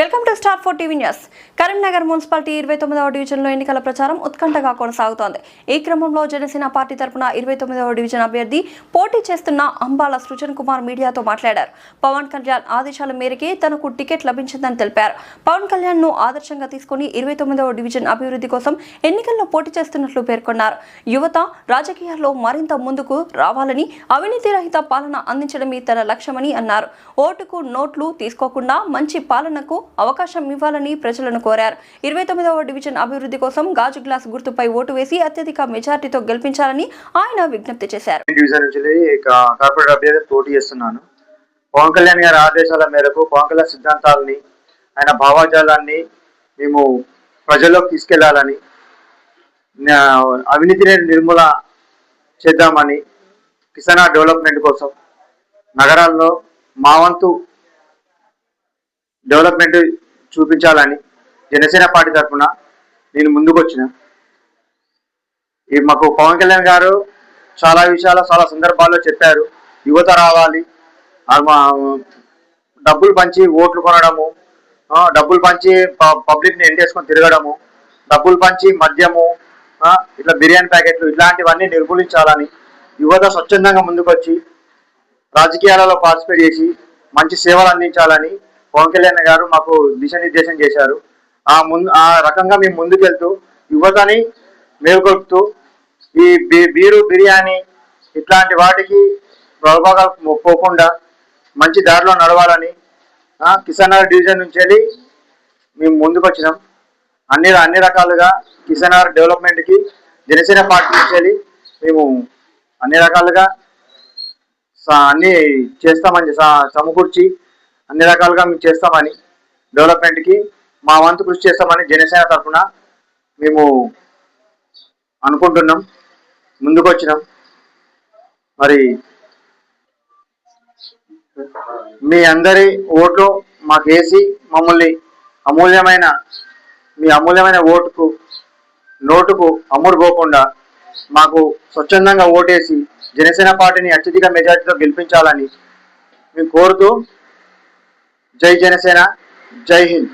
Welcome star four TV news. Karimnagar municipality ఇరవై తొమ్మిదవ డివిజన్లో ఎన్నికల ప్రచారం ఉత్కంఠగా కొనసాగుతోంది. ఈ క్రమంలో జనసేన పార్టీ తరపున ఇరవై తొమ్మిదవ డివిజన్ అభ్యర్థి పోటీ చేస్తున్న అంబాల సృజన్ కుమార్ మీడియాతో మాట్లాడారు. పవన్ కళ్యాణ్ ఆదేశాల మేరకే తనకు టికెట్ లభించిందని తెలిపారు. పవన్ కళ్యాణ్ను ఆదర్శంగా తీసుకుని ఇరవై తొమ్మిదవ డివిజన్ అభివృద్ధి కోసం ఎన్నికల్లో పోటీ చేస్తున్నట్లు పేర్కొన్నారు. యువత రాజకీయాల్లో మరింత ముందుకు రావాలని అవినీతి రహిత పాలన అందించడమే తన లక్ష్యమని అన్నారు. ఓటుకు నోట్లు తీసుకోకుండా మంచి పాలనకు అవకాశం ఇవ్వాలని ప్రజలను కోరారు. ఇరవై తొమ్మిదవ డివిజన్ అభివృద్ధి కోసం గాజు గ్లాస్ గుర్తుపై ఓటు వేసి అత్యధిక మెజార్టీతో గెలిపించాలని ఆయన విజ్ఞప్తి చేశారు. కార్పొరేట్ అభ్యర్థి పోటీ చేస్తున్నాను. పవన్ కళ్యాణ్ గారి ఆదేశాల మేరకు పవన్ కళ్యాణ్ సిద్ధాంతాలని ఆయన భావాజాలాన్ని మేము ప్రజల్లోకి తీసుకెళ్ళాలని అవినీతిని నిర్మూల చేద్దామని కిసానా డెవలప్మెంట్ కోసం నగరాల్లో మా వంతు డెవలప్మెంట్ చూపించాలని జనసేన పార్టీ తరఫున నేను ముందుకు వచ్చిన ఈ మాకు పవన్ కళ్యాణ్ గారు చాలా విషయాలు చాలా సందర్భాల్లో చెప్పారు. యువత రావాలి. డబ్బులు పంచి ఓట్లు కొనడము డబ్బులు పంచి పబ్లిక్ని ఎండేసుకొని ఎంటేసుకొని తిరగడము డబ్బులు పంచి మద్యము ఇట్లా బిర్యానీ ప్యాకెట్లు ఇట్లాంటివన్నీ నిర్మూలించాలని యువత స్వచ్ఛందంగా ముందుకొచ్చి రాజకీయాలలో పార్టిసిపేట్ చేసి మంచి సేవలు అందించాలని పవన్ కళ్యాణ్ గారు మాకు దిశానిర్దేశం చేశారు. ఆ ముందు ఆ రకంగా మేము ముందుకెళ్తూ యువతని మేల్కొల్పుతూ ఈ బీ- బీరు బిర్యానీ ఇట్లాంటి వాటికి ప్రలోభాలు పోకుండా మంచి దారిలో నడవాలని కిసాన్ నగర్ డివిజన్ నుంచి వెళ్ళి మేము ముందుకు వచ్చినాం అన్ని అన్ని రకాలుగా కిసాన్ నగర్ డెవలప్మెంట్కి జనసేన పార్టీ నుంచి వెళ్ళి మేము అన్ని రకాలుగా స- అన్ని చేస్తామని సమకూర్చి అన్ని రకాలుగా మేము చేస్తామని డెవలప్మెంట్కి మా వంతు కృషి చేస్తామని జనసేన తరఫున మేము అనుకుంటున్నాం. ముందుకు వచ్చినాం మరి మీ అందరి ఓట్లు మాకు వేసి మమ్మల్ని అమూల్యమైన మీ అమూల్యమైన ఓటుకు నోటుకు అమ్ముడు పోకుండా మాకు స్వచ్ఛందంగా ఓటేసి జనసేన పార్టీని అత్యధిక మెజార్టీతో గెలిపించాలని మేము కోరుతూ जय जनसेना जय हिंद।